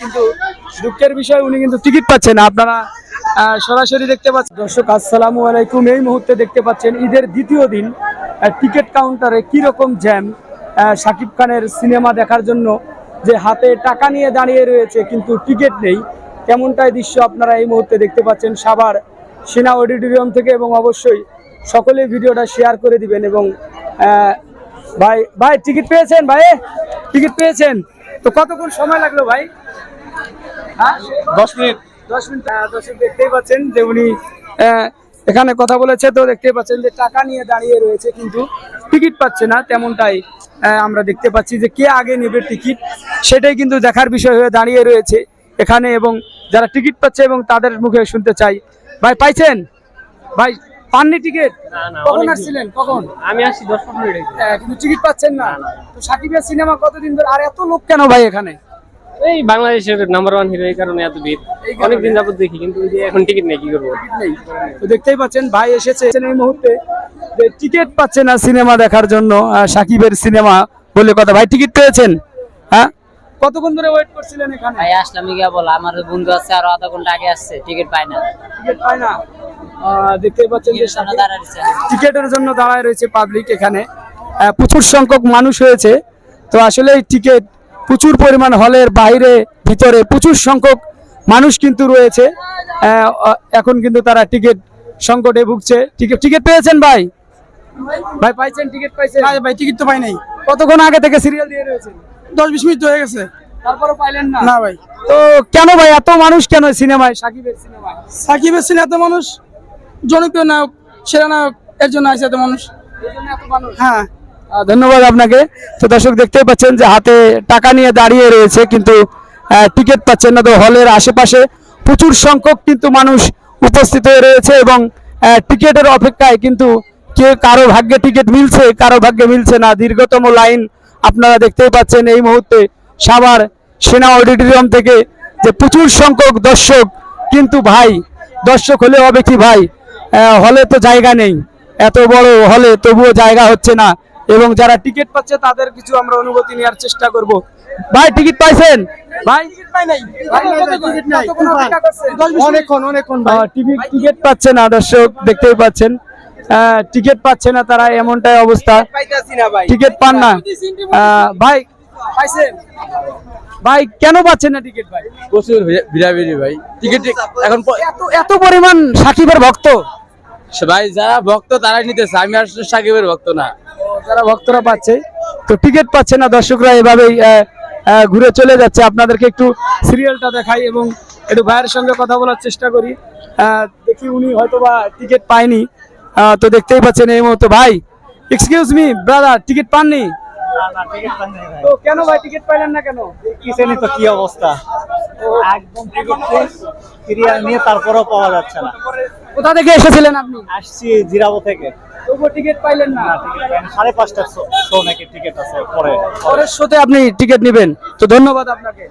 কিন্তু দুঃখের বিষয়, উনি কিন্তু টিকিট পাচ্ছেন। আপনারা সরাসরি দেখতে পাচ্ছেন। দর্শক, আসসালামু আলাইকুম। এই মুহূর্তে দেখতে পাচ্ছেন ঈদের দ্বিতীয় দিন টিকিট কাউন্টারে কি রকম জ্যাম শাকিব খানের সিনেমা দেখার জন্য যে হাতে টাকা নিয়ে দাঁড়িয়ে রয়েছে, কিন্তু টিকিট নেই। কেমনটাই দৃশ্য আপনারা এই মুহূর্তে দেখতে পাচ্ছেন সাভার সেনা অডিটোরিয়াম থেকে, এবং অবশ্যই সকলে ভিডিওটা শেয়ার করে দিবেন এবং ভাই ভাই, টিকিট পেয়েছেন? ভাই, টিকিট পেয়েছেন? তো কতক্ষণ সময় লাগল ভাই? হ্যাঁ? দশ মিনিট। দশ মিনিট আহ, দর্শক দেখতেই পাচ্ছেন যে উনি এখানে কথা বলেছে তো দেখতেই পাচ্ছেন যে টাকা নিয়ে দাঁড়িয়ে রয়েছে কিন্তু টিকিট পাচ্ছে না তেমনটাই আমরা দেখতে পাচ্ছি যে কে আগে নেবে টিকিট সেটাই কিন্তু দেখার বিষয় হয়ে দাঁড়িয়ে রয়েছে এখানে এবং যারা টিকিট পাচ্ছে এবং তাদের মুখে শুনতে চাই। ভাই পাইছেন? ভাই পাননি টিকিট? কখন আসছিলেন? কখন? আমি আসছি দশ পনেরো কিন্তু টিকিট পাচ্ছেন না। তো সাকিবের সিনেমা কতদিন ধরে? আর এত লোক কেন ভাই এখানে? এই বাংলাদেশের নাম্বার ওয়ান হিরো এই কারণে এত ভিড়। অনেকদিন যাবত দেখি কিন্তু এখন টিকিট নেই কি করব? তো দেখতেই পাচ্ছেন ভাই এসেছে এই মুহূর্তে। যে টিকিট পাচ্ছে না সিনেমা দেখার জন্য সাকিবের সিনেমা বলে কথা। ভাই টিকিট পেয়েছেন? হ্যাঁ? কতক্ষণ ধরে ওয়েট করছিলেন এখানে? ভাই আসলাম গিয়া বল আমার বন্ধু আছে আর আধা ঘণ্টা আগে আসছে টিকিট পায় না। টিকিট পায় না। আহ, দেখতেই পাচ্ছেন যে টিকিটের জন্য দাঁড়ায় রয়েছে পাবলিক এখানে। প্রচুর সংখ্যক মানুষ হয়েছে। তো আসলে এই টিকিট প্রচুর পরিমাণ হলের বাইরে ভিতরে প্রচুর সংখ্যক মানুষ কিন্তু রয়েছে। এখন কিন্তু তারা টিকিট সংকটে ভুগছে। টিকিট টিকিট পেয়েছেন ভাই? ভাই পাইছেন টিকিট পাইছেন? ভাই ভাই টিকিট তো পাই নাই। কতক্ষণ আগে থেকে সিরিয়াল দিয়ে রয়েছে দশ বিশ মিনিট হয়ে গেছে। তারপরে পাইলেন না? না ভাই। তো কেন ভাই এত মানুষ কেন সিনেমায় সাকিবের সিনেমায় সাকিবের সিনে এত মানুষ? জনপ্রিয় নায়ক, সেরা নায়ক, এর জন্য আছে এত মানুষ। হ্যাঁ ধন্যবাদ আপনাকে। তো দর্শক দেখতেই পাচ্ছেন যে হাতে টাকা নিয়ে দাঁড়িয়ে রয়েছে, কিন্তু টিকিট পাচ্ছেন না। তো হলের আশেপাশে প্রচুর সংখ্যক কিন্তু মানুষ উপস্থিত হয়ে রয়েছে এবং টিকিটের অপেক্ষায় কিন্তু কে কারও ভাগ্যে টিকিট মিলছে, কারও ভাগ্যে মিলছে না। দীর্ঘতম লাইন আপনারা দেখতেই পাচ্ছেন এই মুহূর্তে সাভার সেনা অডিটোরিয়াম থেকে যে প্রচুর সংখ্যক দর্শক, কিন্তু ভাই, দর্শক হলে হবে কি ভাই? হলে তো জায়গা নেই। এত বড় হলে তবুও জায়গা হচ্ছে না। এবং যারা টিকিট পাচ্ছে তাদের কিছু আমরা অনুভূতি নেওয়ার চেষ্টা করব। ভাই টিকিট পাইছেন? ভাই? টিকিট পাই নাই অনেকক্ষণ অনেকক্ষণ টিকিট টিকিট পাচ্ছে না দর্শক দেখতেই পাচ্ছেন। টিকিট পাচ্ছে না তারা এমনটাই অবস্থা। টিকিট পান না। ভাই পাইছেন? ভাই কেন পাচ্ছেন না টিকিট ভাই? প্রচুর ভিড়াভিড়ি ভাই। টিকিট এখন এত এত পরিমাণ সাকিবের ভক্ত। ভাই যারা ভক্ত তারাই নিতেছে। আমি আসলে সাকিবের ভক্ত না। যারা ভক্তরা পাচ্ছে তো টিকিট পাচ্ছে না দর্শকরা এভাবেই ঘুরে চলে যাচ্ছে। আপনাদেরকে একটু সিরিয়ালটা দেখাই এবং একটু ভাইয়ের সঙ্গে কথা বলার চেষ্টা করি। দেখি উনি হয়তো বা টিকিট পায়নি। তো দেখতেই পাচ্ছেন এই মুহূর্তে ভাই। এক্সকিউজ মি ব্রাদার টিকিট পাননি? তো কেন ভাই টিকিট পাইলেন না কেন? কিসেনি তো কি অবস্থা। একদম টিকিট সিরিয়াল নিয়ে তারপরেও পাওয়া যাচ্ছে না। কোথা থেকে এসেছিলেন আপনি? আসছি জিরাবো থেকে। তবুও টিকিট পাইলেন না। সাড়ে পাঁচটার শো নাকি টিকিট আছে পরে পরের শোতে আপনি টিকিট নেবেন। তো ধন্যবাদ আপনাকে।